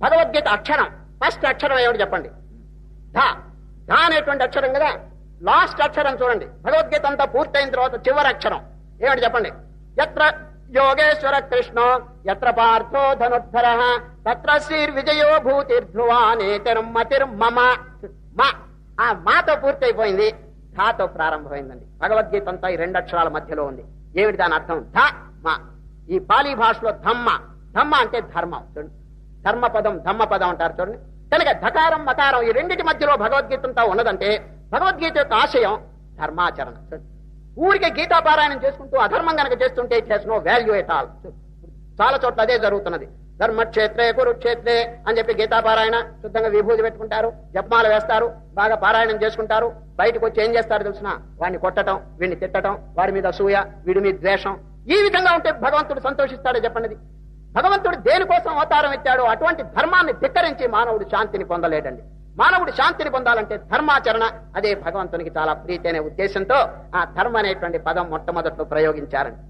భగవద్గీత అక్షరం. ఫస్ట్ అక్షరం ఏమిటి చెప్పండి? ధ. ధ అనేటువంటి అక్షరం కదా? లాస్ట్ అక్షరం చూడండి. భగవద్గీత అంతా పూర్తయిన తర్వాత చివరి అక్షరం. ఏమిటి చెప్పండి? ఎత్ర యోగేశ్వర కృష్ణ ఎత్ర పార్థో ధనుర్ధర తత్ర శ్రీర్ విజయో భూతిర్ధ్రువానేతిర్మతిర్మమ మా. ఆ మాతో పూర్తయిపోయింది. ధాతో ప్రారంభమైందండి. భగవద్గీత అంతా ఈ రెండు అక్షరాల మధ్యలో ఉంది. ఏమిటి దాని అర్థం? ధ మా. ఈ పాలీ భాషలో ధమ్మ. ధమ్మ అంటే ధర్మం. ధర్మపదం ధర్మ పదం ధమ్మ పదం అంటారు చూడండి. కనుక ధకారం మకారం ఈ రెండింటి మధ్యలో భగవద్గీత అంతా ఉన్నదంటే భగవద్గీత యొక్క ఆశయం ధర్మాచరణ. ఊరికే గీతా పారాయణం చేసుకుంటూ అధర్మం కనుక చేస్తుంటే it has no value at all. చాలా చోట్ల అదే జరుగుతున్నది. ధర్మక్షేత్రే కురుక్షేత్రే అని చెప్పి గీతాపారాయణ శుద్ధంగా విభూతి పెట్టుకుంటారు జపమాలు వేస్తారు బాగా పారాయణం చేసుకుంటారు. బయటకు వచ్చి ఏం చేస్తారు తెలిసిన? వాడిని కొట్టడం వీడిని తిట్టడం వాడి మీద అసూయ వీడి మీద ద్వేషం. ఈ విధంగా ఉంటే భగవంతుడు సంతోషిస్తాడో చెప్పండి భగవంతుడు దేనికోసం అవతారం ఎత్తాడో అటువంటి ధర్మాన్ని ధిక్కరించి మానవుడు శాంతిని పొందలేడండి. మానవుడు శాంతిని పొందాలంటే ధర్మాచరణ అదే భగవంతునికి చాలా ప్రీతి అనే ఉద్దేశంతో ఆ ధర్మ అనేటువంటి పదం మొట్టమొదట్లో ప్రయోగించారండి.